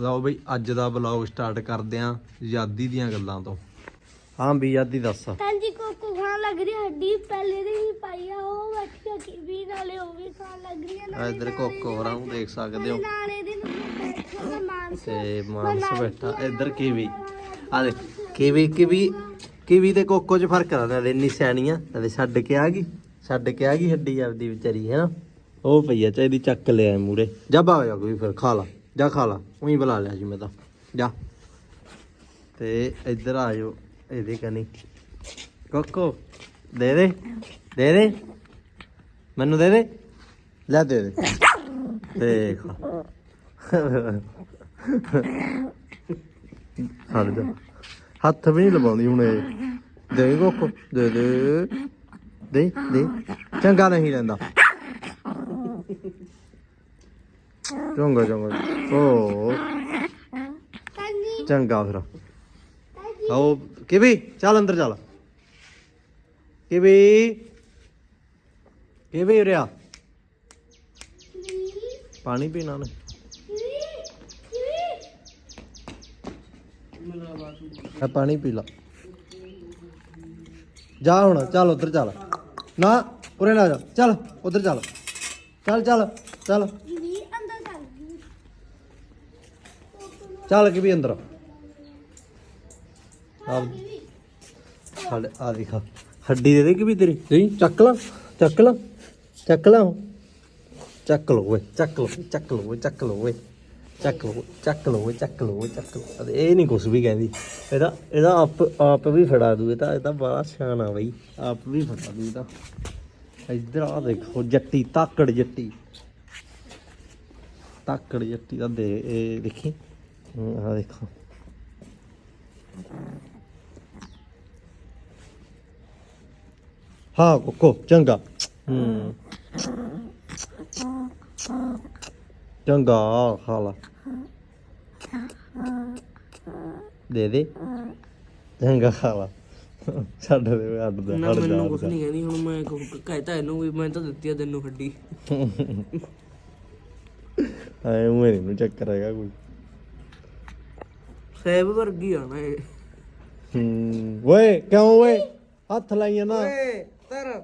ਲਓ ਬਈ ਅੱਜ ਦਾ ਵਲੌਗ ਸਟਾਰਟ ਕਰਦੇ ਆਂ ਆਜ਼ਾਦੀ ਦੀਆਂ ਗੱਲਾਂ ਤੋਂ। ਹਾਂ ਵੀ ਆਜ਼ਾਦੀ ਦੱਸ। ਹਾਂਜੀ ਕੋਕੋ ਖਾਣ ਲੱਗ ਰਹੀ ਹੱਡੀ ਪਹਿਲੇ ਦੀ ਹੀ ਪਾਈ ਆ ਉਹ ਬੈਠੀ ਆ ਵੀ ਨਾਲੇ ਉਹ ਵੀ ਖਾਣ ਲੱਗ ਰਹੀ ਹੈ ਨਾਲੇ ਇੱਧਰ ਕੋਕੋ ਹੋਰਾਂ ਨੂੰ ਦੇਖ ਸਕਦੇ ਹੋ। ਨਾਲੇ ਦੇ ਨੂੰ ਬੈਠਾ ਦਾ ਮਾਨਸ ਤੇ ਮਾਨਸ ਬੈਠਾ। ਇੱਧਰ ਕੀਵੀ। ਆ ਦੇ ਕੀਵੀ ਕੀਵੀ ਕੀਵੀ ਤੇ ਕੋਕੋ 'ਚ ਫ਼ਰਕ ਆ ਨਾਲੇ ਇੰਨੀ ਸਿਆਣੀਆਂ ਨਾਲੇ ਛੱਡ ਕੇ ਆ ਗਈ ਛੱਡ ਕੇ ਆ ਗਈ ਹੱਡੀ ਆਪਦੀ ਵਿਚਾਰੀ ਹੈ ਨਾ ਉਹ ਪਈ ਆ ਚਾਹੀਦੀ ਚੱਕ ਲਿਆ ਮੂਰੇ। ਜਾ ਬਾ ਜਾ ਕੋਈ ਫਿਰ ਖਾ ਲਾ। ਜਾ ਖਾ ਲਾ ਉਹੀ ਬੁਲਾ ਲਿਆ ਜੀ ਮੈਂ ਤਾਂ। ਜਾ। ਤੇ ਇੱਧਰ ਆ ਜਾਓ ਇਹਦੇ ਕਨੀ। ਕੋਕੋ ਦੇ ਦੇ ਦੇ ਦੇ। ਮੈਨੂੰ ਦੇ ਦੇ। ਲੈ ਦੇ ਦੇ। ਦੇਖ। ਹਟ ਜਾ। ਹੱਥ ਵੀ ਨਹੀਂ ਲਵਾਉਂਦੀ ਹੁਣ ਇਹ। ਦੇ ਕੋਕੋ ਦੇ ਦੇ। ਦੇ ਦੇ। ਚੰਗਾ ਨਹੀਂ ਲੈਂਦਾ। ਚੰਗਾ ਚੰਗਾ ਓ ਚੰਗਾ ਫਿਰ। ਆਓ ਕਿਵੀ ਚੱਲ ਅੰਦਰ ਚੱਲ। ਕਿਵੀ? ਕਿਵੀ ਉਰਿਆ ਪਾਣੀ ਪੀਣਾ ਨੇ ਆ ਪਾਣੀ ਪੀ ਲਾ। ਜਾ ਹੁਣ ਚੱਲ ਉਧਰ ਚੱਲ। ਨਾ ਉਰੇ ਨਾ ਜਾ। ਚੱਲ ਉਧਰ ਚੱਲ। ਚੱਲ ਚੱਲ ਚੱਲ ਵੀ ਅੰਦਰ ਚੱਲ ਗਈ ਚੱਲ ਕਿ ਵੀ ਅੰਦਰ ਆ। ਆ ਦੇਖ ਹੱਡੀ ਦੇ ਦੇ ਕਿ ਵੀ ਤੇਰੀ? ਨਹੀਂ ਚੱਕ ਲਾ। ਚੱਕ ਲਾ। ਚੱਕ ਲਾ ਚੱਕ ਲੋ ਓਏ ਚੱਕ ਲੋ ਚੱਕ ਲੋ ਓਏ ਚੱਕ ਲੋ ਓਏ। ਚੱਕ ਲੋ ਚੱਕ ਲੋ ਓਏ ਚੱਕ ਲੋ ਓਏ ਚੱਕ ਲੋ ਇਹ ਨਹੀਂ ਕੁਛ ਵੀ ਕਹਿੰਦੀ। ਇਹਦਾ ਇਹਦਾ ਆਪ ਆਪ ਵੀ ਫੜਾ ਦੂ ਇਹ ਤਾਂ ਇਹ ਤਾਂ ਬੜਾ ਸਿਆਣਾ ਬਈ। ਆਪ ਵੀ ਫੜਾ ਦੂ ਇਹ ਤਾਂ ਇੱਧਰ ਆ ਦੇਖੋ ਜੱਟੀ ਤਾਕੜ ਜੱਟੀ। ਤਾਕੜ ਜੱਟੀ ਦਾ ਦੇ ਇਹ ਦੇਖੀ। ਆ ਦੇਖੋ ਹਾਂ ਕੋਕੋ ਚੰਗਾ ਹੂੰ ਚੰਗਾ ਖਾ ਲਾ ਦੇ ਦੇ ਚੰਗਾ ਖਾ ਲਾ ਛੱਡ ਦੇ ਅੱਡ ਦਾ ਨਾ ਹਟ ਜਾ ਮੈਨੂੰ ਹਟ ਕੁਝ ਜਾ। ਨਹੀਂ ਕਹਿੰਦੀ ਹੁਣ ਮੈਂ ਕਹਿਤਾ ਇਹਨੂੰ ਵੀ ਮੈਂ ਤਾਂ ਦਿੱਤੀ ਆ ਤੈਨੂੰ ਹੱਡੀ ਐ ਉਹ ਨਹੀਂ ਚੱਕਰ ਹੈਗਾ ਕੋਈ ਸੈਬ ਵਰਗੀ ਆ ਨਾ ਇਹ। ਹੂੰ। ਓਏ ਕਿਉਂ ਓਏ? ਹੱਥ ਲਾਈਆਂ ਨਾ। ਓਏ ਤਰ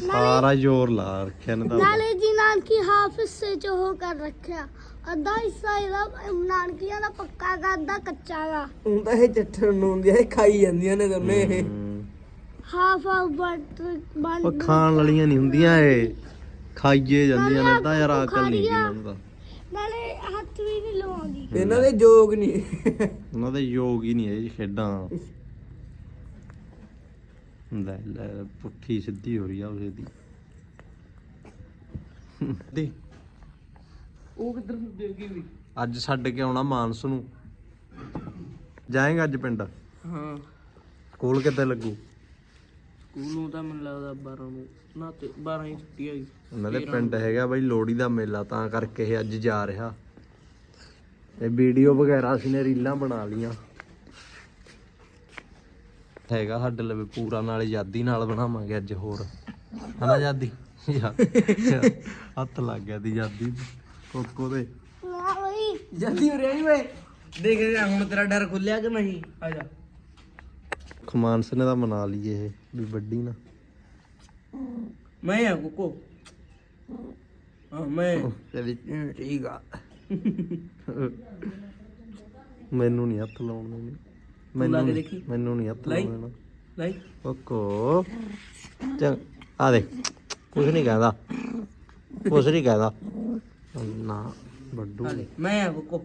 ਸਾਰਾ ਜ਼ੋਰ ਲਾ ਰੱਖਿਆ ਨੇ ਤਾਂ ਨਾਲੇ ਜੀ ਨਾਨਕੀ ਹਾਫ ਹਿੱਸੇ ਚ ਉਹ ਕਰ ਰੱਖਿਆ। ਅੱਧਾ ਹਿੱਸਾ ਇਹਦਾ ਨਾਨਕੀਆਂ ਦਾ ਪੱਕਾ ਗਾ ਅੱਧਾ ਕੱਚਾ ਗਾ। ਹੁਣ ਤਾਂ ਇਹ ਚੱਠਣ ਨੂੰ ਹੁੰਦੀ ਆ ਇਹ ਖਾਈ ਜਾਂਦੀਆਂ ਨੇ ਦੋਨੇ ਇਹ। ਹਾਫ ਹਾਫ ਬਟ ਬਣ ਉਹ ਖਾਣ ਵਾਲੀਆਂ ਨਹੀਂ ਹੁੰਦੀਆਂ ਇਹ। ਖਾਈਏ ਜਾਂਦੀਆਂ ਨੇ ਤਾਂ ਯਾਰ ਅਕਲ ਨਹੀਂ ਇਹਨਾਂ ਨੂੰ ਤਾਂ। ਨਾਲੇ ਹੱਥ ਵੀ ਨਹੀਂ ਲਵਾਉਂਦੀ ਇਹਨਾਂ ਦੇ ਜੋਗ ਨਹੀਂ। ਉਹਨਾਂ ਦੇ ਯੋਗ ਹੀ ਨਹੀਂ ਹੈ ਜੀ ਖੇਡਾਂ। ਲੈ ਲੈ ਪੁੱਠੀ ਸਿੱਧੀ ਹੋ ਰਹੀ ਆ ਉਹਦੇ ਦੀ। ਦੀ। ਉਹ ਕਿੱਧਰ ਫਿਰਦੇ ਕੀ ਵੀ? ਅੱਜ ਛੱਡ ਕੇ ਆਉਣਾ ਮਾਨਸ ਨੂੰ। ਜਾਏਗਾ ਅੱਜ ਪਿੰਡ? ਹਾਂ। ਸਕੂਲ ਕਿੱਥੇ ਲੱਗੂ? ਸਕੂਲ ਨੂੰ ਤਾਂ ਮੈਨੂੰ ਲੱਗਦਾ 12 ਨੂੰ ਨਾ ਤੇ 12 ਹੀ ਛੁੱਟੀ ਹੈਗੀ ਉਹਨਾਂ ਦੇ ਪਿੰਡ ਹੈਗਾ ਬਈ ਲੋਹੜੀ ਦਾ ਮੇਲਾ ਤਾਂ ਕਰਕੇ ਇਹ ਅੱਜ ਜਾ ਰਿਹਾ। ਇਹ ਵੀਡੀਓ ਵਗੈਰਾ ਅਸੀਂ ਨੇ ਰੀਲਾਂ ਬਣਾ ਲੀਆਂ ਹੈਗਾ ਸਾਡੇ ਲਵੇ ਪੂਰਾ ਨਾਲ ਆਜ਼ਾਦੀ ਨਾਲ ਬਣਾਵਾਂਗੇ ਅੱਜ ਹੋਰ। ਹਨਾ ਆਜ਼ਾਦੀ ਹੱਥ ਲੱਗ ਗਿਆ ਦੀ ਆਜ਼ਾਦੀ ਕੋਕੋ ਦੇ। ਜਲਦੀ ਹੋ ਰਹੀ ਓਏ। ਦੇਖ ਰਿਹਾ ਹੁਣ ਤੇਰਾ ਡਰ ਖੁੱਲਿਆ ਕਿ ਨਹੀਂ? ਆ ਜਾ। ਖਮਾਨਸ ਨੇ ਤਾਂ ਮਨਾ ਲਈ ਇਹ ਵੀ ਵੱਡੀ ਨਾ। ਮੈਂ ਆ ਕੁਕੋ। ਹਾਂ ਮੈਂ। ਚਲੀ ਠੀਕ ਆ। ਮੈਨੂੰ ਨਹੀਂ ਹੱਥ ਲਾਉਣ ਦੇਣੀ। ਲਾ ਮੈਨੂੰ ਕੇ ਨੀ- ਦੇਖੀ। ਮੈਨੂੰ ਨਹੀਂ ਹੱਥ ਲਾਈ। ਲਾਉਣ ਦੇਣਾ। ਲੈ ਕੋਕੋ ਚੰ ਆ ਦੇਖ ਕੁਝ ਨਹੀਂ ਕਹਿੰਦਾ। ਕੁਝ ਨਹੀਂ ਕਹਿੰਦਾ। ਨਾ ਆ ਲੈ ਮੈਂ ਆ ਕੁਕੋ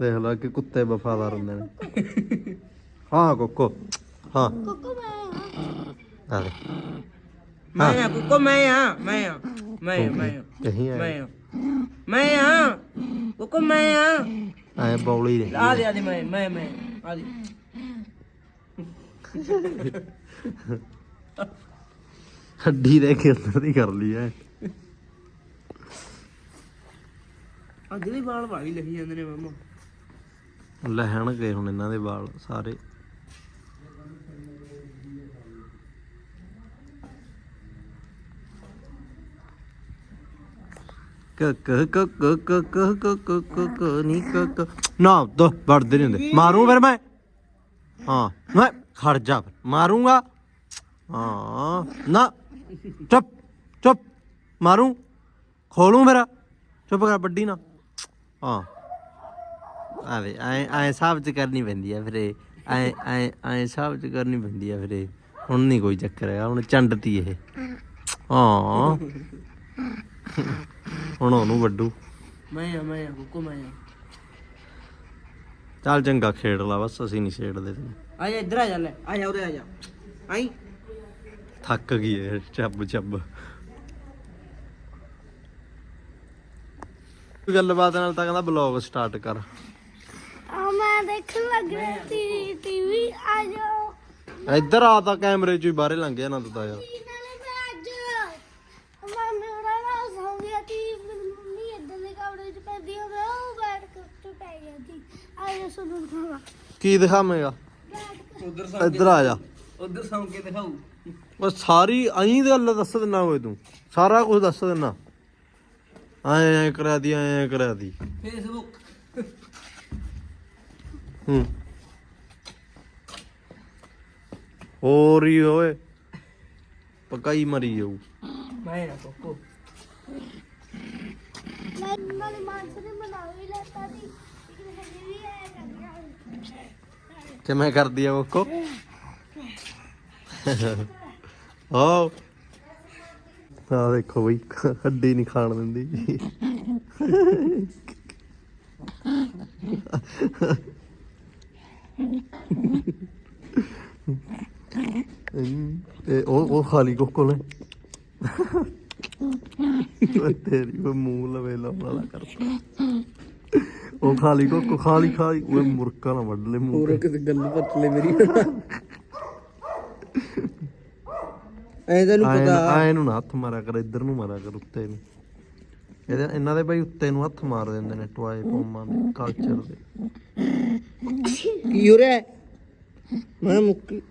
ਦੇਖ ਲਾ ਕਿ ਕੁੱਤੇ ਵਫਾਦਾਰ ਹੁੰਦੇ ਨੇ। ਹਾਂ ਕੋਕੋ। ਹਾਂ। ਕੋਕੋ ਮੈਂ ਆ। ਦੇ ਮੈਂ ਆ ਕੁਕੋ ਮੈਂ ਆ ਮੈਂ ਆ ਮੈਂ ਆ, ਮੈਂ ਆ। ਕਹੀਂ ਮੈਂ ਆ। ਮੈਂ ਆ। ਕੁਕੋ ਮੈਂ ਆ। ਐ ਬੌਲੀ ਦੇ ਆ ਦੇ ਆ ਦੇ ਮੈਂ ਮੈਂ ਮੈਂ ਆ ਦੇ। ਹੱਡੀ ਦੇ ਕੇ ਅੰਦਰ ਦੀ ਕਰ ਲਈ ਐ। ਅੱਜ ਦੇ ਵਾਲ ਵਾਹੀ ਲਿਖੀ ਜਾਂਦੇ ਨੇ ਮਾਮਾ। ਲੈਣਗੇ ਹੁਣ ਇਹਨਾਂ ਦੇ ਵਾਲ ਸਾਰੇ। ਕ ਕ ਕ ਕ ਕ ਕ ਕ ਕ ਕ ਕ ਨੀ ਕ ਕ ਨਾ ਦੋ ਵੜਦੇ ਨਹੀਂ ਹੁੰਦੇ ਮਾਰੂ ਫਿਰ ਮੈਂ ਹਾਂ ਮੈਂ ਖੜ ਜਾ ਫਿਰ, ਮਾਰੂੰਗਾ ਹਾਂ ਨਾ ਚੁੱਪ ਚੁੱਪ ਮਾਰੂ ਖੋਲੂ ਮੇਰਾ ਚੁੱਪ ਕਰ ਵੱਡੀ ਨਾ ਹਾਂ ਆਵੇ ਐ ਐ ਸਾਬ ਚ ਕਰਨੀ ਪੈਂਦੀ ਆ ਫਿਰ ਇਹ। ਐ ਐ ਐ ਸਾਬ ਚ ਕਰਨੀ ਪੈਂਦੀ ਆ ਫਿਰ ਹੁਣ ਨਹੀਂ ਕੋਈ ਚੱਕਰ ਹੈਗਾ ਹੁਣ ਚੰਡਤੀ ਇਹ ਹਾਂ ਹੁਣ ਉਹਨੂੰ ਵੱਡੂ। ਮੈਂ ਆ ਮੈਂ ਆ ਕੋਕੋ ਮੈਂ ਆ। ਚੱਲ ਚੰਗਾ ਖੇਡ ਲਾ ਬਸ ਅਸੀਂ ਨਹੀਂ ਛੇੜਦੇ ਤੈਨੂੰ। ਆ ਜਾ ਇੱਧਰ ਆ ਜਾ ਲੈ। ਆ ਜਾ ਉਰੇ ਆ ਜਾ। ਆਈ। ਥੱਕ ਗਈ ਇਹ ਚੱਬ ਚੱਬ। ਗੱਲਬਾਤ ਨਾਲ ਤਾਂ ਕਹਿੰਦਾ ਬਲੌਗ ਸਟਾਰਟ ਕਰ। ਆ ਮੈਂ ਦੇਖਣ ਲੱਗ ਰਹੀ ਸੀ ਟੀਵੀ ਆ ਜਾਓ। ਇੱਧਰ ਆ ਤਾਂ ਕੈਮਰੇ ਚੋਂ ਹੀ ਬਾਹਰੇ ਲੰਘ ਗਿਆ ਨਾ ਤੂੰ ਤਾਂ ਯਾਰ। ਆ ਜਾ ਸੁਣੋ ਖਾਵਾ ਕੀ ਦਿਖਾਵੇਂਗਾ ਉਧਰ ਇੱਧਰ ਆ ਜਾ। ਉਧਰ ਸੌਂ ਕੇ ਦਿਖਾਉ ਬਸ ਸਾਰੀ ਅਹੀਂ ਦੀ ਗੱਲ ਦੱਸ ਦਿੰਨਾ ਓਏ ਤੂੰ। ਸਾਰਾ ਕੁਝ ਦੱਸ ਦਿੰਨਾ। ਐ ਐ ਕਰਾ ਦੀ ਐ ਕਰਾ ਦੀ। ਫੇਸਬੁੱਕ ਹੂੰ। ਹੋਰ ਹੀ ਓਏ। ਪਕਾਈ ਮਰੀ ਜਾਊ। ਮੈਂ ਆ ਕੋਕੋ। ਮੈਂ ਨਾਲੇ ਮਾਨਸ ਨੇ ਬਣਾ ਵੀ ਲੈਤਾ ਸੀ ਲੇਕਿਨ ਹਜੇ ਵੀ ਆਇਆ ਕਰ ਰਿਹਾ ਕਿਵੇਂ ਕਰਦੀ ਆ ਕੋਕੋ ਆਓ। ਆ ਦੇਖੋ ਬਈ, ਹੱਡੀ ਨਹੀਂ ਖਾਣ ਦਿੰਦੀ। ਤੇ ਉਹ ਉਹ ਖਾਲੀ ਕੋਕੋ ਨੇ। ਤੇਰੀ ਮੂੰਹ ਲਵੇ ਲਾਉਣ ਉਹ ਖਾਲੀ ਕੋਕੋ ਖਾਲੀ ਖਾਲੀ ਉਹ ਮੁਰਕਾ ਨਾ ਵੱਢ ਲੈ ਮੂੰਹ ਤੇ। ਕਿਤੇ ਗੱਲ ਪੱਟ ਲੈ ਮੇਰੀ। ਐ ਤੈਨੂੰ ਪਤਾ। ਆਏ ਨੂੰ ਨਾ ਹੱਥ ਮਾਰਿਆ ਕਰ ਇੱਧਰ ਨੂੰ ਮਾਰਿਆ ਕਰ ਉੱਤੇ ਨੂੰ। ਇਹਦੇ ਇਹਨਾਂ ਦੇ ਬਈ ਉੱਤੇ ਨੂੰ ਹੱਥ ਮਾਰ ਦਿੰਦੇ ਨੇ ਟਵਾਏ ਪੋਮਾਂ ਦੇ ਕਲਚਰ ਦੇ। ਕੀ ਹੋ ਰਿਹਾ? ਮੈਂ ਮੁੱਕੀ।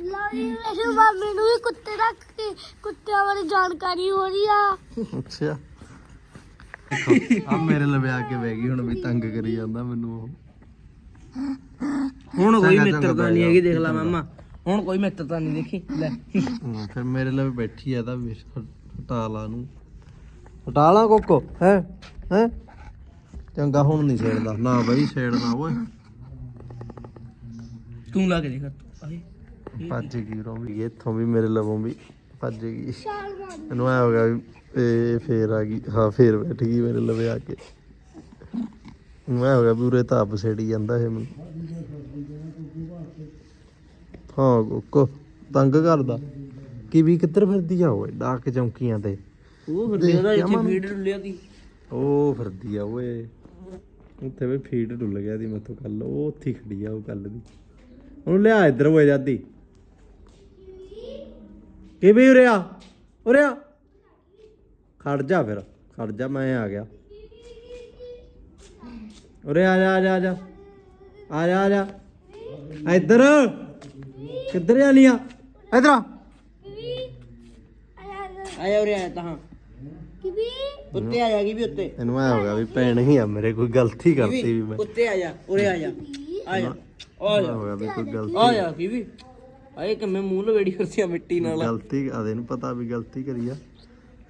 ਲਾਈ ਮੇਰੇ ਮਾਮੇ ਨੂੰ ਵੀ ਕੁੱਤੇ ਕੇ ਕੁੱਤਿਆਂ ਬਾਰੇ ਜਾਣਕਾਰੀ ਹੋ ਰਹੀ ਆ। ਅੱਛਾ। ਆ ਮੇਰੇ ਲਵੇ ਆ ਕੇ ਬਹਿ ਗਈ ਹੁਣ ਵੀ ਤੰਗ ਕਰੀ ਜਾਂਦਾ ਮੈਨੂੰ ਉਹ। ਹੁਣ ਕੋਈ ਮਿੱਤਰਤਾ ਨਹੀਂ ਹੈਗੀ ਦੇਖ। ਲੈ ਮਾਮਾ। ਹੁਣ ਕੋਈ ਮਿੱਤਰਤਾ ਨਹੀਂ ਦੇਖੀ ਲੈ। ਫਿਰ ਮੇਰੇ ਲਵੇ ਬੈਠੀ ਆ ਤਾਂ ਵੀ ਹਟਾ ਲਾ ਨੂੰ। ਹਟਾ ਲਾ ਕੋਕੋ ਹੈ? ਹੈ? ਚੰਗਾ ਹੁਣ ਨਹੀਂ ਛੇੜਦਾ। ਨਾ ਬਈ ਛੇੜਨਾ ਓਏ। ਤੂੰ ਲਾ ਕੇ ਦੇਖ। ਆਏ ਭੱਜ ਗਈ ਰੋ ਵੀ ਇੱਥੋਂ ਵੀ ਮੇਰੇ ਲਵੋਂ ਵੀ। ਭੱਜ ਗਈ। ਇਹਨੂੰ ਐ ਹੋ ਗਿਆ ਵੀ ਇਹ ਫੇਰ ਆ ਗਈ। ਹਾਂ ਫੇਰ ਬੈਠ ਗਈ ਮੇਰੇ ਲਵੇ ਆ ਕੇ। ਮੈਂ ਹੋ ਗਿਆ ਵੀ ਉਰੇ ਤਾਂ ਆਪ ਸੇੜੀ ਜਾਂਦਾ ਇਹ ਮੈਨੂੰ। ਹਾਂ ਕੋਕੋ ਤੰਗ ਕਰਦਾ। ਕੀ ਵੀ ਕਿੱਧਰ ਫਿਰਦੀ ਆ ਓਏ ਡਾਕ ਚੌਂਕੀਆਂ ਤੇ। ਉਹ ਫਿਰ ਦੇਖ ਉਹਦਾ ਕੇ ਇੱਥੇ ਅਮਨ। ਫੀਡ ਡੁੱਲਿਆ ਦੀ। ਉਹ ਫਿਰਦੀ ਆ ਓਏ। ਉੱਥੇ ਵੀ ਫੀਡ ਡੁੱਲ ਗਿਆ ਦੀ ਮੈਥੋਂ ਕੱਲ ਉਹ ਉੱਥੇ ਖੜੀ ਆ ਉਹ ਕੱਲ ਦੀ। ਉਹਨੂੰ ਲਿਆ ਇੱਧਰ ਓਏ ਜਾਦੀ ਕੀ ਵੀ ਉਰੇ ਆ ਉਰੇ ਆ। ਖੜ ਜਾ ਫਿਰ ਖੜ ਜਾ ਮੈਂ ਆ ਗਿਆ। ਉਰੇ ਆ ਜਾ ਆ ਜਾ ਆ ਜਾ। ਆ ਜਾ ਆ ਜਾ। ਇੱਧਰ। ਕਿੱਧਰ ਆ ਇੱਧਰ ਆ। ਆਇਆ ਉਰੇ ਆਇਆ ਤਾਂ ਉੱਤੇ ਆ ਜਾ ਕੀ ਵੀ ਉੱਤੇ? ਇਹਨੂੰ ਐ ਹੋ ਗਿਆ ਵੀ ਭੈਣ ਹੀ ਆ ਮੇਰੇ ਕੋਈ ਗਲਤੀ ਕਰਤੀ ਵੀ ਮੈਂ। ਉੱਤੇ ਆ ਜਾ ਉਰੇ ਆ ਜਾ। ਆ ਜਾ। ਆ ਜਾ। ਹੋ ਗਿਆ ਵੀ ਕੋਈ ਗਲਤੀ। ਆ ਜਾ ਕੀ ਵੀ? ਆਏ ਕਿਵੇਂ ਮੂੰਹ ਲਵੇੜੀ ਕਰਦੀ ਆ ਮਿੱਟੀ ਨਾਲ। ਗਲਤੀ ਆਦੇ ਨੂੰ ਪਤਾ ਵੀ ਗਲਤੀ ਕਰੀ ਆ।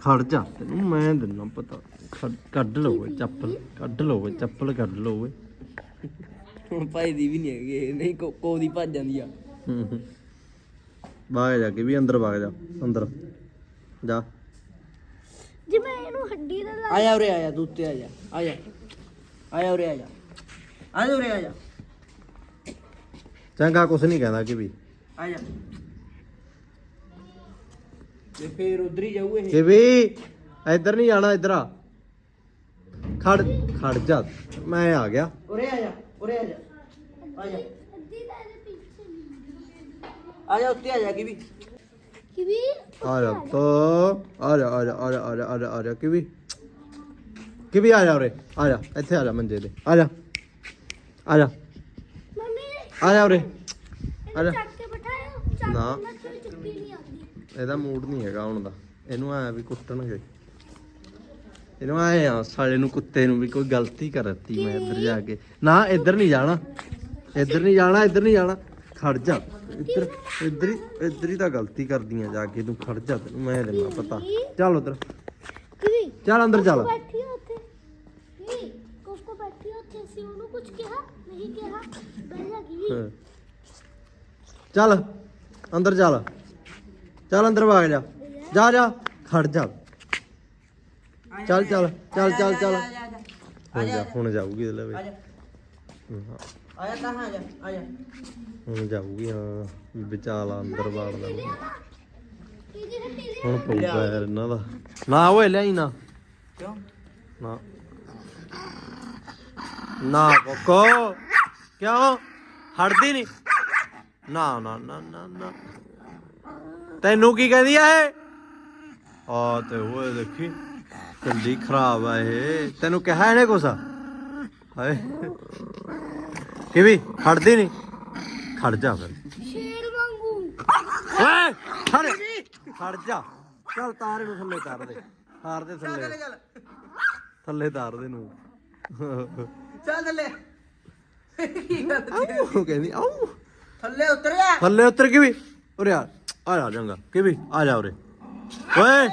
ਖੜ ਜਾ ਤੈਨੂੰ ਮੈਂ ਦਿੰਨਾ ਪਤਾ। ਖੜ- ਕੱਢ ਲਓ ਓਏ ਚੱਪਲ ਕੱਢ ਲਓ ਓਏ ਚੱਪਲ ਕੱਢ ਲਓ ਓਏ। ਹੁਣ ਭਾਈ ਦੀ ਵੀ ਨਹੀਂ ਹੈਗੀ ਇਹ, ਨਹੀਂ ਕੋਕੋ ਦੀ ਭੱਜ ਜਾਂਦੀ ਆ। ਬਾਗ ਜਾ ਕੇ ਵੀ ਅੰਦਰ ਵਗ ਜਾ ਅੰਦਰ। ਜਾ। ਜੇ ਮੈਂ ਇਹਨੂੰ ਹੱਡੀ ਦਾ ਲਾ ਆ ਜਾ ਉਰੇ ਆ ਜਾ ਤੂੰ ਉੱਤੇ ਆ ਜਾ ਆ ਜਾ। ਆ ਜਾ ਉਰੇ ਆ ਜਾ। ਆ ਜਾ ਉਰੇ ਆ ਜਾ। ਚੰਗਾ ਕੁਛ ਨਹੀਂ ਕਹਿੰਦਾ ਕਿ ਵੀ। ਆ ਜਾ। ਤੇ ਫੇਰ ਉਧਰ ਹੀ ਜਾਊ ਇਹ। ਕਿ ਵੀ ਇੱਧਰ ਨਹੀਂ ਜਾਣਾ ਇੱਧਰ ਆ। ਖੜ ਖੜ ਜਾ। ਮੈਂ ਆ ਗਿਆ। ਉਰੇ ਆ ਜਾ ਉਰੇ ਆ ਜਾ। ਆ ਜਾ। ਅੱਧੀ ਦਾ ਇਹਦੇ ਪਿੱਛੇ ਆ ਜਾ ਉੱਤੇ ਆ ਜਾ ਕੀ ਵੀ ਕਿ ਵੀ ਆ ਜਾ ਤੋ। ਆ ਜਾ ਆ ਜਾ ਆ ਜਾ ਆ ਜਾ ਆ ਜਾ ਆ ਜਾ ਕਿ ਵੀ ਕਿ ਵੀ ਆ ਜਾ ਉਰੇ। ਆ ਜਾ ਇੱਥੇ ਆ ਜਾ ਮੰਜੇ ਤੇ। ਆ ਜਾ। ਆ ਜਾ। ਮੰਮੀ। ਆ ਜਾ ਉਰੇ। ਆ ਜਾ ਇਹਨੂੰ ਚੱਕ ਕੇ ਬਿਠਾਇਓ ਚੱਕ ਨਾ। ਇਹਦਾ ਮੂਡ ਨਹੀਂ ਹੈਗਾ ਹੁਣ ਦਾ। ਇਹਨੂੰ ਐ ਵੀ ਕੁੱਟਣਗੇ। ਇਹਨੂੰ ਆ ਸਾਲੇ ਨੂੰ ਕੁੱਤੇ ਨੂੰ ਵੀ ਕੋਈ ਗਲਤੀ ਕਰਤੀ ਮੈਂ ਇੱਧਰ ਜਾ ਕੇ। ਨਾ ਇੱਧਰ ਨਹੀਂ ਜਾਣਾ। ਇੱਧਰ ਨਹੀਂ ਜਾਣਾ ਇੱਧਰ ਨਹੀਂ ਜਾਣਾ। ਖੜ ਜਾ। ਇੱਧਰ ਇੱਧਰ ਹੀ ਇੱਧਰ ਹੀ ਤਾਂ ਗਲਤੀ ਕਰਦੀਆਂ ਜਾ ਕੇ ਤੂੰ। ਖੜ ਜਾ ਤੈਨੂੰ ਮੈਂ ਦੇਣਾ ਪਤਾ। ਚੱਲ ਉਧਰ। ਚੱਲ ਅੰਦਰ ਚੱਲ। ਬੈਠੀ ਆ ਉੱਥੇ। ਕੀ? ਕੋਕੋ ਬੈਠੀ ਆ ਉੱਥੇ ਸੀ ਉਹਨੂੰ ਕੁਝ ਕਿਹਾ? ਨਹੀਂ ਕਿਹਾ। ਬਹਿ ਜਾ ਕੀ? ਹਾਂ। ਚੱਲ। ਅੰਦਰ ਚੱਲ। ਚੱਲ ਅੰਦਰ ਭਾਗ ਜਾ। ਜਾ ਜਾ। ਖੜ ਜਾ। ਚੱਲ ਚੱਲ ਚੱਲ ਚੱਲ ਚੱਲ। ਹੁਣ ਜਾ ਹੁਣ ਜਾਊਗੀ ਇਹਦੇ ਲਵੇ ਆਜਾ ਹਾਂ, ਆਜਾ ਹੁਣ ਜਾਊਗੀ ਹਾਂ। ਵਿਚਾਲਾ ਅੰਦਰ ਵਾੜ ਜੀ ਲਿਆ ਹੁਣ ਪਊਗਾ ਯਾਰ ਇਹਨਾਂ ਦਾ। ਨਾ ਓਏ ਲਿਆਈ ਨਾ। ਕਿਉਂ? ਨਾ। ਨਾ ਕੋਕੋ। ਕਿਉਂ? ਹਟਦੀ ਨਹੀਂ ਨਾ ਨਾ ਨਾ ਨਾ ਨਾ। ਤੈਨੂੰ ਕੀ ਕਹਿੰਦੀ ਆ ਇਹ? ਆ ਤੇ ਓਏ ਦੇਖੀ ਕੰਡੀ ਖਰਾਬ ਆ ਇਹ। ਤੈਨੂੰ ਕਿਹਾ ਇਹਨੇ ਕੁਛ? ਹਾਏ। ਕਿਵੇਂ? ਹਟਦੀ ਨਹੀਂ? ਖੜ ਜਾ ਫਿਰ। ਸ਼ੇਰ ਵਾਂਗੂ। ਓਏ ਖੜ। ਖੜ ਜਾ। ਚੱਲ ਤਾਰ ਨੂੰ ਥੱਲੇ ਤਾਰ ਦੇ। ਤਾਰ ਦੇ ਥੱਲੇ। ਚੱਲ ਥੱਲੇ ਤਾਰ ਦੇ ਨੂੰ ਚੱਲ ਥੱਲੇ। ਕੀ ਗੱਲ ਆਉ ਕਹਿੰਦੀ ਆਉ ਥੱਲੇ ਉਤਰਿਆ। ਥੱਲੇ ਉਤਰ ਕੇ ਵੀ ਉਰੇ ਆ ਆ ਜਾ ਜਾਂਗਾ ਕਿ ਵੀ ਆ ਜਾ ਉਰੇ। ਓਏ।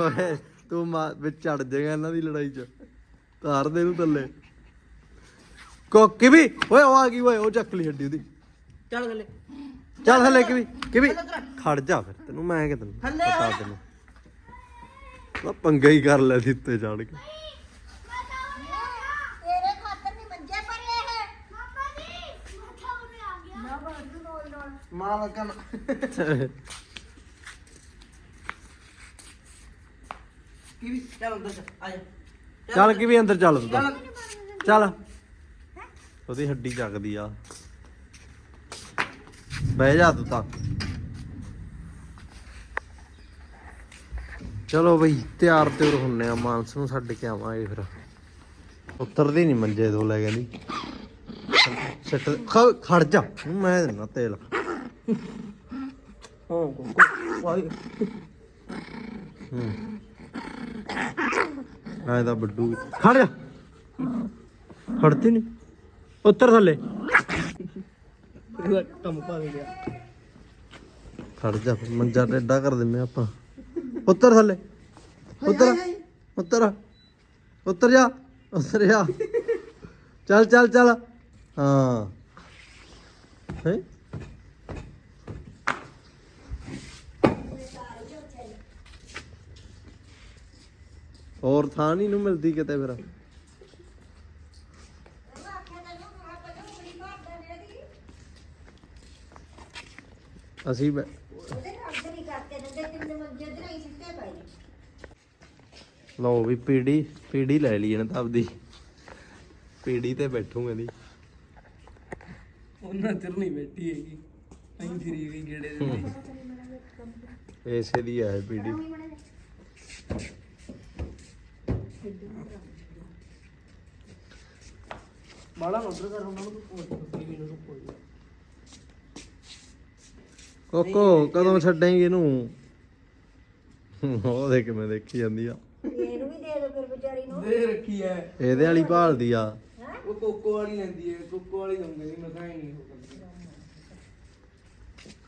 ਓਏ ਤੂੰ ਮਾ ਵਿੱਚ ਚੜ ਜਾਏਗਾ ਇਹਨਾਂ ਦੀ ਲੜਾਈ 'ਚ। ਤਾਰ ਦੇ ਨੂੰ ਥੱਲੇ। ਕੋ ਕਿ ਵੀ ਓਏ ਉਹ ਆ ਗਈ ਓਏ ਉਹ ਚੱਕ ਲਈ ਹੱਡੀ ਉਹਦੀ। ਚੱਲ ਥੱਲੇ। ਚੱਲ ਥੱਲੇ ਕਿ ਵੀ ਕਿ ਵੀ। ਖੜ ਜਾ ਫਿਰ ਤੈਨੂੰ ਮੈਂ ਕਿ ਤੈਨੂੰ ਥੱਲੇ ਪਤਾ ਆ। ਤੈਨੂੰ। ਨਾ ਪੰਗਾ ਹੀ ਕਰ ਲੈ ਸੀ ਉੱਤੇ ਚੜ ਕੇ ਤੇਰੇ ਖਾਤਰ ਨਹੀਂ ਮੰਜੇ ਪਰੇ ਹੈ ਪਾਪਾ ਜੀ ਮੱਥਾ ਉਰੇ ਆ ਕੀ ਚੱਲ ਅੰਦਰ ਚੱਲ ਆਜਾ ਚੱਲ ਕਿ ਵੀ ਅੰਦਰ ਚੱਲ ਤੂੰ ਤਾਂ। ਚੱਲ। ਉਹਦੀ ਹੱਡੀ ਚੱਕਦੀ ਆ। ਬਹਿ ਜਾ ਤੂੰ ਤਾਂ। ਚਲੋ ਬਈ ਤਿਆਰ ਤਿਉਰ ਹੁੰਨੇ ਆ। ਮਾਨਸ ਨੂੰ ਛੱਡ ਕੇ ਆਵਾਂਗੇ ਫਿਰ। ਉਤਰਦੀ ਨਹੀਂ ਮੰਜੇ ਤੋਂ ਲੈ ਕਹਿੰਦੀ ਸਿੱਟ ਖ- ਖੜ ਜਾ। ਮੈਂ ਦੇਣਾ ਤੇਲ। ਹਾਂ। ਕੋਕੋ ਵਾਈ ਹੂੰ ਐ ਤਾਂ ਬੱਡੂ ਖੜ ਜਾ। ਖੜਦੀ ਨਹੀਂ ਉੱਤਰ ਥੱਲੇ। ਇਹਦਾ ਕੰਮ ਪਾ ਦੇ ਗਿਆ ਖੜ ਜਾ ਮੰਜਾ ਟੇਡਾ ਕਰ ਦਿੰਨੇ ਆਪਾਂ। ਉੱਤਰ ਥੱਲੇ। ਉੱਤਰ। ਉੱਤਰ। ਉੱਤਰ ਜਾ। ਉੱਤਰ ਜਾ। ਚੱਲ ਚੱਲ ਚੱਲ। ਹਾਂ। ਹੈ? ਹੋਰ ਥਾਂ ਨਹੀਂ ਨੂੰ ਮਿਲਦੀ ਕਿਤੇ ਫਿਰ। ਅਸੀਂ ਬੈ- ਲਓ ਵੀ ਪੀੜੀ ਪੀੜੀ ਲੈ ਲਈ ਇਹਨੇ ਤਾਂ ਆਪਦੀ। ਪੀੜੀ ਤੇ ਬੈਠੂਗੇ ਦੀ ਉਹਨਾਂ ਚਿਰ ਨਹੀਂ ਬੈਠੀ ਹੈਗੀ। ਅਹੀਂ ਫਿਰੀ ਗਈ ਗੇੜੇ ਦੇ ਵਿੱਚ। ਇਸੇ ਦੀ ਹੈ ਪੀੜੀ। ਕਰ ਉਹਨਾਂ ਨੂੰ ਕੋਈ ਨੂੰ ਕੋਈ ਕੋਕੋ ਕਦੋਂ ਛੱਡੇਂਗੇ ਇਹਨੂੰ? ਉਹ ਦੇਖ ਕਿਵੇਂ ਦੇਖੀ ਜਾਂਦੀ ਆ। ਦੇ ਰੱਖੀ ਐ। ਇਹਦੇ ਵਾਲੀ ਭਾਲਦੀ ਆ। ਉਹ ਕੋਕੋ ਵਾਲੀ ਲੈਂਦੀ ਐ ਕੋਕੋ ਵਾਲੀ ਦਊਂਗੇ ਨਹੀਂ ਮੈਂ ਤਾਂ ਹੀ ਨਹੀਂ ਉਹ ਕਰਦੀ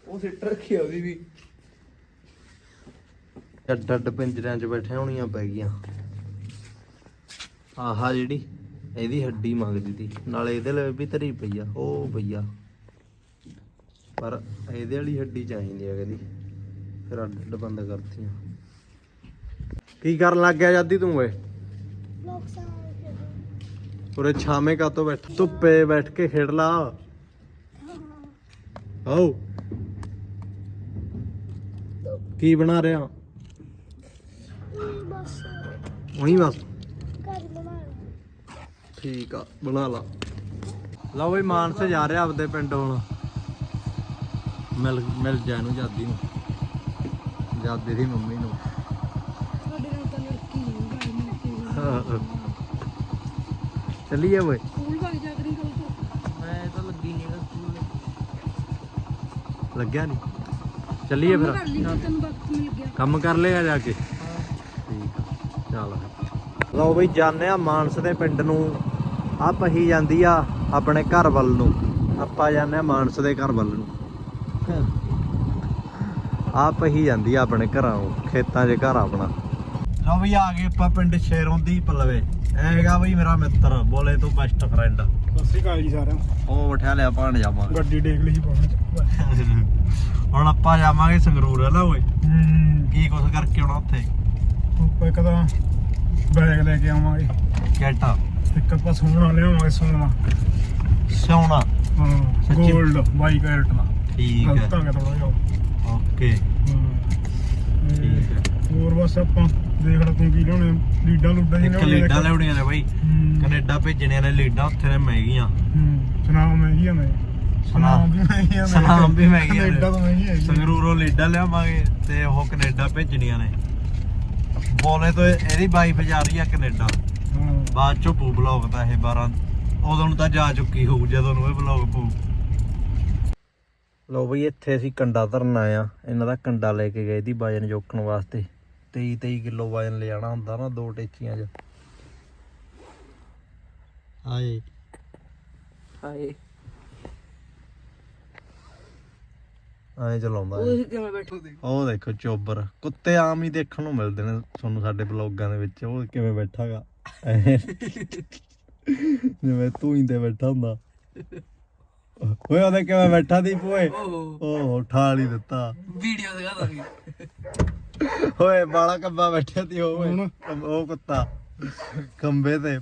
ਉਹ ਸਿੱਟ ਰੱਖੀ ਆ ਉਹਦੀ ਵੀ। ਅੱਡ ਅੱਡ ਪਿੰਜਰਿਆਂ 'ਚ ਬੈਠੇ ਹੋਣੀਆਂ ਪੈ ਗਈਆਂ। ਆਹਾ ਜਿਹੜੀ ਇਹਦੀ ਹੱਡੀ ਮੰਗਦੀ ਤੀ। ਨਾਲੇ ਇਹਦੇ ਲਈ ਵੀ ਧਰੀ ਪਈ ਆ ਉਹ ਪਈ ਆ। ਪਰ ਇਹਦੇ ਵਾਲੀ ਹੱਡੀ ਚਾਹੀਦੀ ਆ ਕਹਿੰਦੀ। ਫਿਰ ਅੱਡ ਬੰਦ ਕਰਤੀਆਂ। ਕੀ ਕਰਨ ਲੱਗ ਗਿਆ ਜਾਦੀ ਤੂੰ ਓਏ? ਉਰੇ ਛਾਵੇਂ ਕਾਤੋਂ ਬੈਠ? ਧੁੱਪੇ ਬੈਠ ਕੇ ਖੇਡ ਲਾ। ਆਓ। ਕੀ ਬਣਾ ਰਿਹਾ? ਬਸ। ਉਹੀ ਬਸ। ਠੀਕ ਆ ਬਣਾ ਲਾ। ਲਓ ਬਈ ਮਾਨਸ ਜਾ ਰਿਹਾ ਆਪਦੇ ਪਿੰਡ ਹੁਣ। ਮਿਲ ਮਿਲ ਜਾ ਇਹਨੂੰ ਜਾਦੀ ਨੂੰ। ਜਾਦੀ ਦੀ ਮੰਮੀ ਨੂੰ। ਤੁਹਾਡੇ ਨਾਲ ਤਾਂ ਲੜਕੀ ਨਹੀਂ ਚੱਲੀਏ ਓਏ। ਸਕੂਲ ਵਗ ਜਾ ਕਰੀ ਕੱਲ ਤੋਂ। ਮੈਂ ਤਾਂ ਲੱਗੀ ਨਹੀਂ ਗਾ ਸਕੂਲ। ਲੱਗਿਆ ਨਹੀਂ ਚੱਲੀਏ ਫਿਰ। ਲਈ ਤੈਨੂੰ ਵਕਤ ਮਿਲ ਗਿਆ। ਕੰਮ ਕਰ ਲਿਆ ਜਾ ਕੇ। ਠੀਕ ਆ ਚੱਲ। ਲਓ ਬਈ ਜਾਣੇ ਆ ਮਾਨਸ ਦੇ ਪਿੰਡ ਨੂੰ। ਆ ਪਹੀ ਜਾਂਦੀ ਆ ਆਪਣੇ ਘਰ ਵੱਲ ਨੂੰ। ਆਪਾਂ ਜਾਂਦੇ ਆ ਮਾਨਸ ਦੇ ਘਰ ਵੱਲ ਨੂੰ। ਆ ਪਹੀ ਜਾਂਦੀ ਆ ਆਪਣੇ ਘਰਾਂ ਨੂੰ ਖੇਤਾਂ 'ਚ ਘਰ ਆਪਣਾ। ਲਓ ਬਈ ਆ ਗਏ ਆਪਾਂ ਪਿੰਡ ਸ਼ੇਰੋਂ ਦੀ ਪਲਵੇ। ਇਹ ਹੈਗਾ ਬਈ ਮੇਰਾ ਮਿੱਤਰ ਬੋਲੇ ਤੋਂ ਬੈਸਟ ਫਰੈਂਡ ਸਤਿ ਸ਼੍ਰੀ ਅਕਾਲ ਜੀ ਸਾਰਿਆਂ ਨੂੰ। ਉਹ ਉਠਿਆ ਲਿਆ ਭਾਣ ਜਾਵਾਂਗੇ। ਗੱਡੀ ਡੇਗ ਲਈ ਪਹੁੰਚ ਹੁਣ ਆਪਾਂ ਜਾਵਾਂਗੇ ਸੰਗਰੂਰ ਹਲਾ ਓਏ? ਕੀ ਕੁਛ ਕਰਕੇ ਆਉਣਾ ਉੱਥੇ? ਇੱਕ ਤਾਂ ਬੈਗ ਲੈ ਕੇ ਆਵਾਂਗੇ। ਕੈਟਾ। ਇੱਕ ਆਪਾਂ ਸੋਨਾ ਲਿਆਵਾਂਗੇ ਸੋਨਾ। ਸੋਨਾ? ਹਾਂ ਸੱਚੀ? 골ਡ ਬਾਈ ਕੈਰਟ ਦਾ। ਠੀਕ ਹੈ। ਗਲਤਾਂਗੇ ਥੋੜਾ ਜਿਹਾ ਓਕੇ। ਹਾਂ। ਤੇ ਠੀਕ ਹੈ। ਹੋਰ ਬਸ ਆਪਾਂ ਦੇਖ ਲਾ ਤੂੰ ਕੀ ਲਿਆਉਣੇ ਆ। ਲੀਡਾਂ ਲੁੱਡਾਂ ਇੱਕ ਲੀਡਾਂ ਲਿਆਉਣੀਆਂ ਨੇ ਬਾਈ। ਹੂੰ। ਕੈਨੇਡਾ ਭੇਜਣੀਆਂ ਨੇ ਲੀਡਾਂ ਉੱਥੇ ਨੇ ਮਹਿੰਗੀਆਂ। ਹੂੰ ਸੁਨਾਮ ਮਹਿੰਗੀਆਂ ਨੇ। ਸੁਨਾਮ ਵੀ ਮਹਿੰਗੀਆਂ ਨੇ। ਸੁਨਾਮ ਵੀ ਮਹਿੰਗੀਆਂ ਨੇ। ਕੈਨੇਡਾ ਤੋਂ ਮਹਿੰਗੀ ਹੈ ਸੰਗਰੂਰੋਂ ਲੀਡਾਂ ਲਿਆਵਾਂਗੇ ਤੇ ਉਹ ਕੈਨੇਡਾ ਭੇਜਣੀਆਂ ਨੇ। ਬੋਲੇ ਤੋਂ ਇਹ- ਇਹਦੀ ਵਾਈਫ ਜਾ ਰਹੀ ਆ ਕੈਨੇਡਾ। ਹਾਂ ਬਾਅਦ ਚੋਂ ਪੂ ਬਲੌਗ ਤਾਂ ਇਹ 12 ਉਦੋਂ ਨੂੰ ਤਾਂ ਜਾ ਚੁੱਕੀ ਹੋਊ ਜਦੋਂ ਨੂੰ ਇਹ ਬਲੌਗ ਪੂ ਲੋ ਬਈ ਇੱਥੇ ਅਸੀਂ ਕੰਡਾ ਧਰਨ ਆ। ਇਹਨਾਂ ਦਾ ਕੰਡਾ ਲੈ ਕੇ ਗਏ ਦੀ ਵਜਨ ਜੋਖਣ ਵਾਸਤੇ। 23 23 ਕਿਲੋ ਵਜਨ ਲੈ ਜਾਣਾ ਹੁੰਦਾ ਨਾ ਦੋ ਟੇਚੀਆਂ 'ਚ। ਆਏ ਹਾਏ। ਐਂ ਚਲਾਉਂਦਾ। ਉਹ ਕਿਵੇਂ ਬੈਠੋ? ਉਹ ਦੇਖੋ ਚੋਬਰ। ਕੁੱਤੇ ਆਮ ਹੀ ਦੇਖਣ ਨੂੰ ਮਿਲਦੇ ਨੇ ਤੁਹਾਨੂੰ ਸਾਡੇ ਬਲੌਗਾਂ ਦੇ ਵਿੱਚ। ਉਹ ਕਿਵੇਂ ਬੈਠਾਗਾ। ਜਿਵੇਂ ਤੂੰ ਹੀ ਤੇ ਬੈਠਾ ਹੁੰਦਾ। ਓਏ ਉਹਦੇ ਕਿਵੇਂ ਬੈਠਾ ਦੀ ਓਏ ਓਹ। ਠਾਲ ਹੀ ਦਿੱਤਾ। ਵੀਡੀਓ ਦਿਖਾ ਦਾਂਗੇ। ਓਏ ਬਾਲਾ ਕੰਬਾ ਬੈਠਿਆ ਤੀ ਉਹ ਓਏ? ਕੰਬ- ਉਹ ਕੁੱਤਾ। ਖੰਬੇ ਤੇ।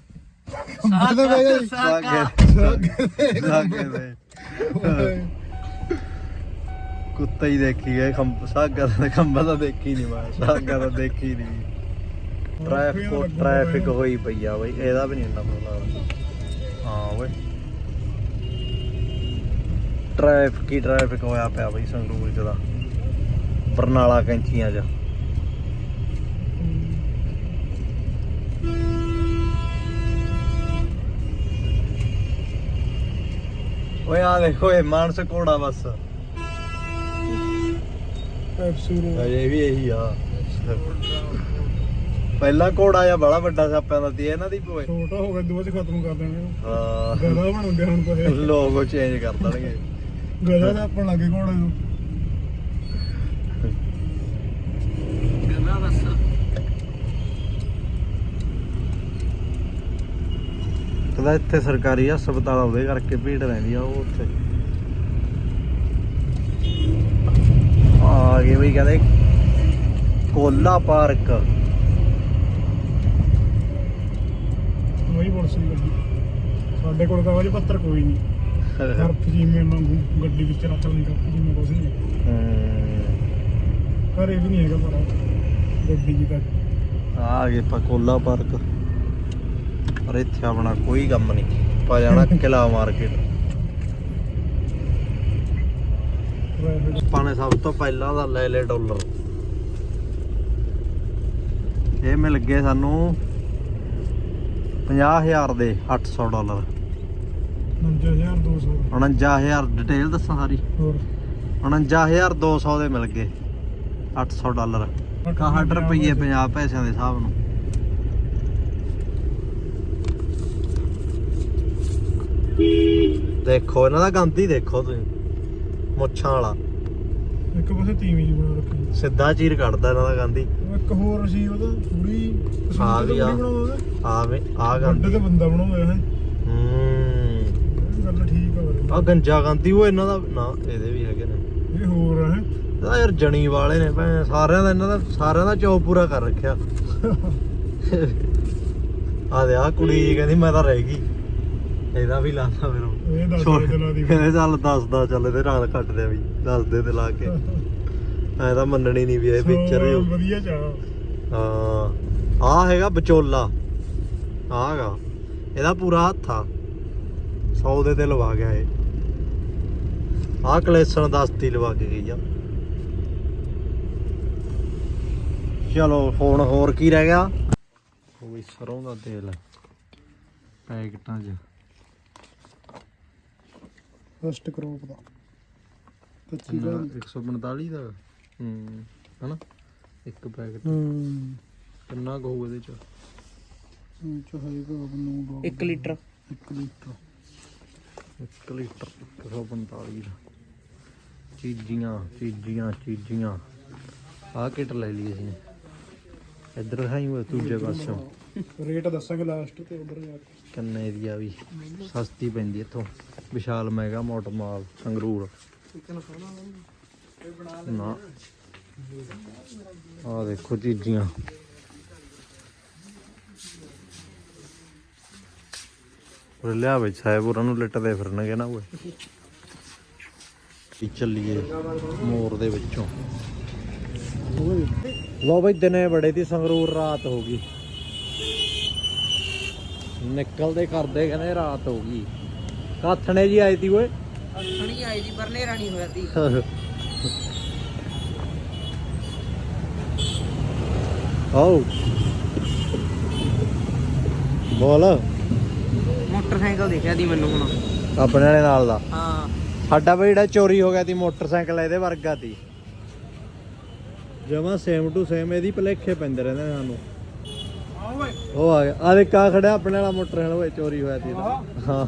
ਸਾਕਾ ਸਾਗੇ ਸਾਗੇ ਤੇ ਕੁੱਤਾ ਹੀ ਦੇਖੀ ਗਏ ਖੰਬ ਸਾਗਾ ਦਾ ਖੰਬਾ ਤਾਂ ਦੇਖੀ ਨਹੀਂ ਮੈਂ। ਸਾਗਾ ਤਾਂ ਦੇਖੀ ਨਹੀਂ ਟ੍ਰੈਫਿਕ ਟ੍ਰੈਫਿਕ ਹੋਈ ਪਈ ਆ ਬਈ ਇਹਦਾ ਵੀ ਨਹੀਂ ਇੰਨਾ ਪਤਾ ਲੱਗਦਾ। ਹਾਂ ਓਏ। ਟ੍ਰੈਫਿਕ ਹੀ ਟ੍ਰੈਫਿਕ ਹੋਇਆ ਪਿਆ ਬਈ ਸੰਗਰੂਰ ਚ ਦਾ ਬਰਨਾਲਾ ਕੈਂਚੀਆਂ ਚ। ਓਏ ਆ ਦੇਖੋ ਇਹ ਮਾਨਸ ਘੋੜਾ ਬਸ। ਐਪਸੂਰੋ ਅਜੇ ਵੀ ਇਹੀ ਆ। ਪਹਿਲਾ ਘੋੜਾ ਆ ਬੜਾ ਵੱਡਾ ਸਾਪਿਆਂ ਦਾ ਸੀ ਇਹਨਾਂ ਦੀ ਪੋਏ ਛੋਟਾ ਹੋ ਗਿਆ ਦੁਬਾਰਾ ਖਤਮ ਕਰ ਦੇਣਾ ਹਾਂ। ਗਦਾ ਬਣਾਉਂਦੇ ਹੁਣ ਤਾਂ ਇਹ। ਲੋਗੋ ਚੇਂਜ ਕਰ ਦੇਣਗੇ। ਗਦਾ ਤਾਂ ਆਪਾਂ ਲੱਗੇ ਘੋੜੇ ਨੂੰ ਕਹਿੰਦਾ ਇੱਥੇ ਸਰਕਾਰੀ ਹਸਪਤਾਲ ਆ, ਉਹਦੇ ਕਰਕੇ ਭੀੜ ਰਹਿੰਦੀ ਆ ਉਹ ਉੱਥੇ। ਆ ਗਏ ਵੀ ਕਹਿੰਦੇ ਕੋਲਾ ਪਾਰਕ। ਵਹੀ ਪੁਲਿਸ ਦੀ ਗੱਡੀ ਸਾਡੇ ਕੋਲ ਕਾਗਜ਼ ਪੱਤਰ ਕੋਈ ਨਹੀਂ। ਹਰਫ ਜਿਵੇਂ ਮੰਗੂ ਗੱਡੀ ਵਿੱਚ ਰੱਖ ਲਈ ਕਾਪੀ ਜਿਵੇਂ ਕੁਛ ਨਹੀਂ। ਘਰੇ ਵੀ ਨਹੀਂ ਹੈਗਾ ਪਰ ਗੱਡੀ ਜੀ ਤੱਕ ਆ ਗਏ ਆਪਾਂ ਕੋਲਾ ਪਾਰਕ। ਪਰ ਇੱਥੇ ਆਪਣਾ ਕੋਈ ਕੰਮ ਨਹੀਂ। ਪਾ ਜਾਣਾ ਕਿਲਾ ਮਾਰਕੀਟ। ਆਪਾਂ ਨੇ ਸਭ ਤੋਂ ਪਹਿਲਾਂ ਦਾ ਲੈ ਲੈ ਡਾਲਰ। ਇਹ ਮਿਲ ਗਏ ਸਾਨੂੰ 50000 ਦੇ 800 ਡਾਲਰ। 5200 49000 ਡਿਟੇਲ ਦੱਸਾਂ ਸਾਰੀ? ਹੋਰ। 49200 ਦੇ ਮਿਲ ਗਏ 800 ਡਾਲਰ। 61 ਰੁਪਏ 50 ਪੈਸਿਆਂ ਦੇ ਹਿਸਾਬ ਨੂੰ। ਦੇਖੋ ਇਹਨਾਂ ਦਾ ਗੰਦ ਹੀ ਦੇਖੋ ਤੁਸੀਂ ਮੁੱਛਾਂ ਵਾਲਾ। ਇੱਕ ਪਾਸੇ ਤੀਵੀਂ ਜੀ ਬਣਾ ਰੱਖੀ। ਸਿੱਧਾ ਚੀਰ ਕੱਢਦਾ ਇਹਨਾਂ ਦਾ ਗੰਦ ਹੀ ਇੱਕ ਹੋਰ ਸੀ ਉਹਦਾ ਪੂਰੀ ਹਾਂ ਵੀ ਆ। ਬਣਾਉਂਦਾ ਆਵੇ ਆ ਗੰਦ ਗੱਡੇ ਤੇ ਬੰਦਾ ਬਣਾਉਂਦਾ ਹੈ। ਹੂੰ ਗੱਲ ਠੀਕ ਆ ਵੀਰੇ। ਆ ਗੰਜਾ ਗੰਦੀ ਉਹ ਇਹਨਾਂ ਦਾ ਨਾ ਇਹਦੇ ਵੀ ਹੈਗੇ ਨੇ। ਇਹ ਹੋਰ ਹੈ? ਇਹਦਾ ਯਾਰ ਜਣੀ ਵਾਲੇ ਨੇ ਭੈਣ ਸਾਰਿਆਂ ਦਾ ਇਹਨਾਂ ਦਾ ਸਾਰਿਆਂ ਦਾ ਚੌ ਪੂਰਾ ਕਰ ਰੱਖਿਆ। ਆ ਦੇ ਆ ਕੁੜੀ ਕਹਿੰਦੀ ਮੈਂ ਤਾਂ ਰਹਿ ਗਈ। ਇਹਦਾ ਵੀ ਲਾਤਾ। ਇਹ ਦੱਸ ਦੇ ਦਿਲਾਂ ਦੀ ਕਹਿੰਦੇ ਚੱਲ ਦੱਸਦਾ ਚੱਲ ਇਹਦੇ ਨਾਲ ਕੱਟ ਦੇ ਵੀ ਦੱਸ ਦੇ ਤੇ ਲਾ ਕੇ। ਐ ਤਾਂ ਮੰਨਣੀ ਨਹੀਂ ਵੀ ਇਹ ਪਿਕਚਰ ਹੀ ਹੋਊ। ਵਧੀਆ ਚਾਹ। ਹਾਂ। ਆ ਹੈਗਾ ਵਿਚੋਲਾ। ਆ ਹੈਗਾ। ਇਹਦਾ ਪੂਰਾ ਹੱਥ ਆ। 100 ਦੇ ਤੇ ਲਵਾ ਗਿਆ ਇਹ। ਆ ਕਲੇਸਣ ਦਸਤੀ ਲਵਾ ਕੇ ਗਈ ਆ। ਚਲੋ ਹੁਣ ਹੋਰ ਕੀ ਰਹਿ ਗਿਆ? ਉਹ ਵੀ ਸਰੋਂ ਦਾ ਤੇਲ ਪੈਕਟਾਂ 'ਚ। First crop? ਦਾ। 145 ਦਾ। ਹੂੰ। ਹਨਾ? ਇੱਕ ਪੈਕਟ ਹੂੰ। ਕਿੰਨਾ ਕੁ ਹੋਊ ਇਹਦੇ ਚ? ਚ ਹੈਗਾ ਨੂੰ 1 ਲੀਟਰ। 1 ਲੀਟਰ। 1 ਲੀਟਰ 145 ਦਾ ਚੀਜ਼ੀਆਂ ਚੀਜ਼ੀਆਂ ਚੀਜ਼ੀਆਂ। ਆਹ ਕਿਟ ਲੈ ਲਈ ਅਸੀਂ। ਇੱਧਰ ਹੈ ਉਹ ਦੂਜੇ ਪਾਸਿਓਂ। ਰੇਟ ਦੱਸਾਂਗੇ ਲਾਸਟ ਤੇ ਉਧਰ ਜਾ ਕੇ। ਕੰਨੇ ਦੀ ਆ ਵੀ? ਸਸਤੀ ਪੈਂਦੀ ਇੱਥੋਂ। Vishal mega mart mall Sangrur ਨਾ। ਆ ਦੇਖੋ ਚੀਜ਼ੀਆਂ। ਉਹ ਲਿਆ ਵਿੱਚ ਸਾਹਿਬ ਉਹਨਾਂ ਨੂੰ ਲਿਟਦੇ ਫਿਰਨਗੇ ਨਾ ਓਏ। ਕੀ ਚੱਲੀਏ ਮੋਰ ਦੇ ਵਿੱਚੋਂ। ਲੋ ਬਈ ਦਿਨੇ ਬੜੇ ਦੀ ਸੰਗਰੂਰ ਰਾਤ ਹੋ ਗਈ। ਨਿਕਲਦੇ ਕਰਦੇ ਕਹਿੰਦੇ ਰਾਤ ਹੋ ਗਈ। ਕਾਥਣੇ ਜੀ ਆਈ ਤੀ ਓਏ? ਖਣੀ ਆਈ ਦੀ ਪਰ ਨੇਰਾ ਨਹੀਂ ਹੋਇਆ ਦੀ ਆਓ। ਬੋਲ। ਮੋਟਰਸਾਈਕਲ ਦੇਖਿਆ ਦੀ ਮੈਨੂੰ ਹੁਣ। ਆਪਣੇ ਵਾਲੇ ਨਾਲ ਦਾ। ਹਾਂ। ਸਾਡਾ ਬਈ ਜਿਹੜਾ ਚੋਰੀ ਹੋ ਗਿਆ ਤੀ ਮੋਟਰਸਾਈਕਲ ਇਹਦੇ ਵਰਗਾ ਤੀ ਜਮਾ ਸੇਮ ਟੂ ਸੇਮ ਇਹਦੀ ਭਲੇਖੇ ਪੈਂਦੇ ਰਹਿੰਦੇ ਨੇ ਸਾਨੂੰ। ਉਹ ਆ ਗਿਆ। ਆ ਦੇ ਕਾ ਖੜਿਆ ਆਪਣੇ ਵਾਲਾ ਮੋਟਰਸਾਈਕਲ ਓਏ ਚੋਰੀ ਹੋਇਆ ਇਹਦਾ। ਹਾਂ।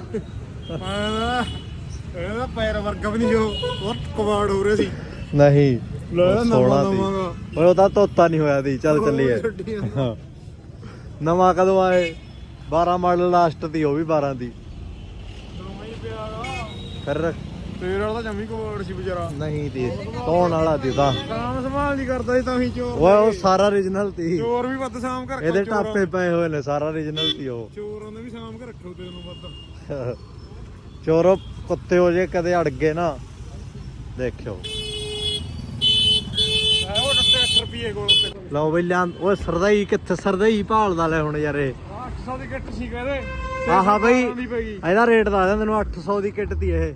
ਇਹਦਾ ਪੈਰ ਵਰਗਾ ਵੀ ਨਹੀਂ ਜੋ ਬਹੁਤ ਕਮਾਂਡ ਹੋ ਰਿਹਾ ਸੀ। ਨਹੀਂ ਲੈ ਉਹ ਨਵਾਂ ਸੋਹਣਾ ਤੀ। ਨਵਾਂਗਾ ਓਏ ਉਹਦਾ ਤੋਤਾ ਨਹੀਂ ਹੋਇਆ ਤੀ ਚੱਲ ਚੱਲੀਏ। ਹਾਂ। ਨਵਾਂ ਕਦੋਂ ਆਏ? 12 ਮਾਡਲ ਲਾਸਟ ਦੀ ਉਹ ਵੀ 12 ਦੀ। ਫਿਰ? ਤੇਰੇ ਵਾਲਾ ਤਾਂ ਜੰਮੀ ਕਮਾਂਡ ਸੀ ਵਿਚਾਰਾ। ਨਹੀਂ ਤੀ ਧੋਣ ਵਾਲਾ ਤੀ ਤਾਂ। ਕੰਮ ਸੰਭਾਲ ਨਹੀਂ ਕਰਦਾ ਸੀ ਤਾਂ ਹੀ ਚੋਰ ਓਏ ਉਹ ਸਾਰਾ origignal ਤੀ ਚੋਰ ਵੀ ਵੱਧ ਸਾਂਭ ਕੇ ਰੱਖੋ ਇਹਦੇ ਚੋਰਾਂ- ਟਾਪੇ ਪਏ ਹੋਏ ਨੇ ਸਾਰਾ origignal ਤੀ ਉਹ। ਵੀ ਕੇ ਰੱਖੋ ਵੱਧ। ਚੋਰੋ ਕੁੱਤੇ ਹੋ ਜੇ ਕਦੇ ਅੜ ਗਏ ਨਾ ਦੇਖਿਓ ਹੈ ਉਹ ਟੱਟੇ 8 ਰੁਪਏ ਕੋਲ ਉੱਤੇ ਲਓ ਬਈ ਲਿਆਂ ਓਏ ਸਰਦਾਈ ਕਿੱਥੇ ਸਰਦਾਈ ਭਾਲਦਾ ਲੈ ਹੁਣ ਯਾਰ ਇਹ। 800 ਦੀ ਕਿੱਟ ਸੀ ਕਹਦੇ। ਆਹਾ ਬਈ ਦੀ ਇਹਦਾ ਰੇਟ ਦੱਸ ਦਿਆਂ ਤੈਨੂੰ 800 ਦੀ ਕਿੱਟ ਤੀ ਇਹ।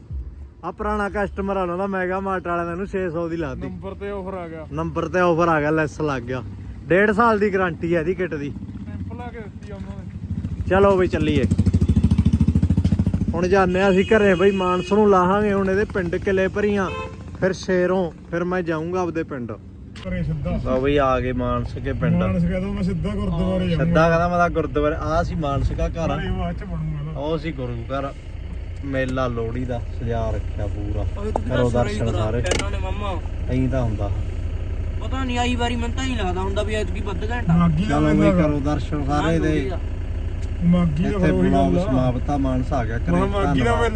ਆ ਪੁਰਾਣਾ ਕਸਟਮਰ ਆ ਉਹਨਾਂ ਦਾ ਮੈਗਾ ਮਾਰਟ ਵਾਲਿਆਂ ਨੇ ਇਹਨੂੰ 600 ਦੀ ਲਾਤੀ ਨੰਬਰ ਤੇ ਆਫਰ ਆ ਗਿਆ। ਨੰਬਰ ਤੇ ਆਫਰ ਆ ਗਿਆ ਲੈਸ ਲੱਗ ਗਿਆ। ਡੇਢ ਸਾਲ ਦੀ ਗਾਰੰਟੀ ਹੈ ਇਹਦੀ ਕਿੱਟ ਦੀ। ਸੈਂਪਲ ਆ ਕੇ ਦਿੱਤੀ ਉਹਨਾਂ ਨੇ। ਚਲੋ ਬਈ ਚੱਲੀਏ। ਹੁਣ ਜਾਂਦੇ ਆ ਅਸੀਂ ਘਰੇ ਬਈ ਮਾਨਸ ਨੂੰ ਲਾਹਾਂਗੇ ਹੁਣ ਇਹਦੇ ਪਿੰਡ ਕਿਲੇ ਭਰੀਆਂ। ਫਿਰ ਸ਼ੇਰੋਂ ਫਿਰ ਮੈਂ ਜਾਊਂਗਾ ਆਪਦੇ ਪਿੰਡ। ਕਰੇ ਸਿੱਧਾ। ਲਓ ਬਈ ਆ ਗਏ ਮਾਨਸ ਕੇ ਪਿੰਡ। ਮਾਨਸ ਕਹਿੰਦਾ ਮੈਂ ਸਿੱਧਾ ਗੁਰਦੁਆਰੇ ਜਾਊਂਗਾ। ਸਿੱਧਾ ਕਹਿੰਦਾ ਮੈਂ ਤਾਂ ਗੁਰਦੁਆਰੇ ਆ ਸੀ ਮਾਨਸਿਕਾ ਘਰ ਇਹ ਬਾਅਦ ਚ ਬਣੂਗਾ ਨਾ। ਉਹ ਸੀ ਗੁਰੂ ਘਰ ਮੇਲਾ ਲੋਹੜੀ ਦਾ ਸਜਾ ਰੱਖਿਆ ਪੂਰਾ। ਕਰੋ ਦਰਸ਼ਨ ਸਾਰੇ। ਇਹਨਾਂ ਨੇ ਮੰਮਾ। ਐਂ ਤਾਂ ਹੁੰਦਾ। ਪਤਾ ਨਹੀਂ ਆਈ ਵਾਰੀ ਮੈਨੂੰ ਤਾਂ ਨਹੀਂ ਲੱਗਦਾ ਹੁੰਦਾ ਵੀ ਐਤਕੀ ਵੱਧ ਘੰਟਾ। ਮਾਗੀ ਦਾ ਚਲੋ ਬਈ ਕਰੋ ਦਰਸ਼ਨ ਸਾਰੇ ਦੇ। ਮਾਗੀ ਦਾ ਇੱਥੇ ਬਲੌਗ ਗੱਲ ਆ ਸਮਾਪਤਾ ਮਾਨਸ ਆ ਗਿਆ ਕਰੇ ਮਾਗੀ ਦਾ ਧੰਨਵਾਦ। ਮੇਲਾ